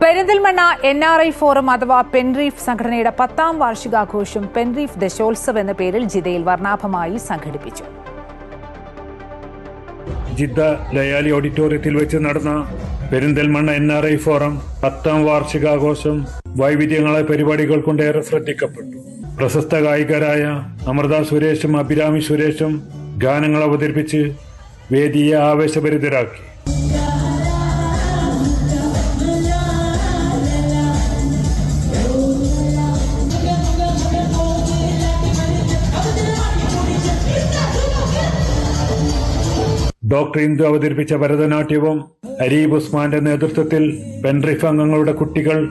Perinthalmanna N R I forum അഥവാ പെൻറീഫ് സംഘടനയുടെ പത്താം വാർഷികാഘോഷം പെൻറീഫ് ദശോത്സവ് എന്ന പേരിൽ ജിദ്ദയിൽ വർണാഭമായി സംഘടിപ്പിച്ചു. ജിദ്ദ ലയാലി ഓഡിറ്റോറിയത്തിൽ വെച്ച് നടന്ന Perinthalmanna N R I forum പത്താം വാർഷികാഘോഷം വൈവിധ്യങ്ങളെ പരിപാടികൾ കൊണ്ടേറെ ശ്രദ്ധിക്കപ്പെട്ടു. പ്രശസ്ത ഗായികരായ അമൃത സുരേഷും അഭിരാമി സുരേഷും ഗാനങ്ങൾ അവതരിപ്പിച്ച് വേദിയെ ആവേശഭരിതരാക്കി. ഡോക്ടർ ഇന്ദു അവതരിപ്പിച്ച ഭരതനാട്യവും അരീബ് ഉസ്മാന്റെ നേതൃത്വത്തിൽ പെൻറിഫ് അംഗങ്ങളുടെ കുട്ടികൾ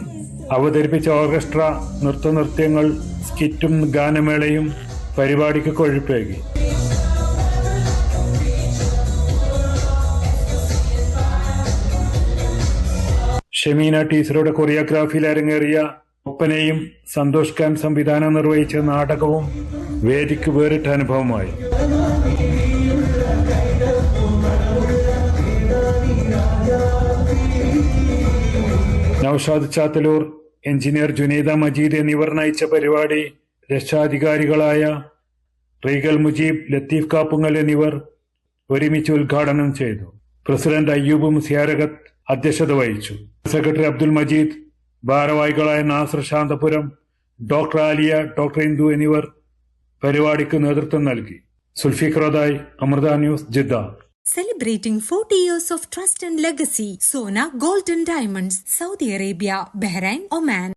അവതരിപ്പിച്ച ഓർക്കസ്ട്ര നൃത്തനൃത്യങ്ങൾ സ്കിറ്റും ഗാനമേളയും പരിപാടിക്ക് കൊഴുപ്പേകി. ഷെമീന ടീച്ചറുടെ കൊറിയോഗ്രാഫിയിൽ അരങ്ങേറിയ ഒപ്പനയും സന്തോഷ് ഖാൻ സംവിധാനം നിർവഹിച്ച നാടകവും വേദിക്ക് വേറിട്ട അനുഭവമായി. നൌഷാദ് ചാത്തലൂർ എഞ്ചിനീയർ ജുനൈദ മജീദ് എന്നിവർ നയിച്ച പരിപാടി രക്ഷാധികാരികളായ റീഗൽ മുജീബ് ലത്തീഫ് കാപ്പുങ്ങൽ എന്നിവർ ഒരുമിച്ച് ഉദ്ഘാടനം ചെയ്തു. പ്രസിഡന്റ് അയ്യൂബ് മുസിയാരകത്ത് അധ്യക്ഷത വഹിച്ചു. സെക്രട്ടറി അബ്ദുൽ മജീദ് ഭാരവാഹികളായ നാസർ ശാന്തപുരം ഡോക്ടർ ആലിയ ഡോക്ടർ ഇന്ദു എന്നിവർ പരിപാടിക്ക് നേതൃത്വം നൽകി. സുൽഫിഖ്റോദായ് Amrita news Jeddah. Celebrating 40 years of trust and legacy, Sona Golden Diamonds, Saudi Arabia, Bahrain, Oman.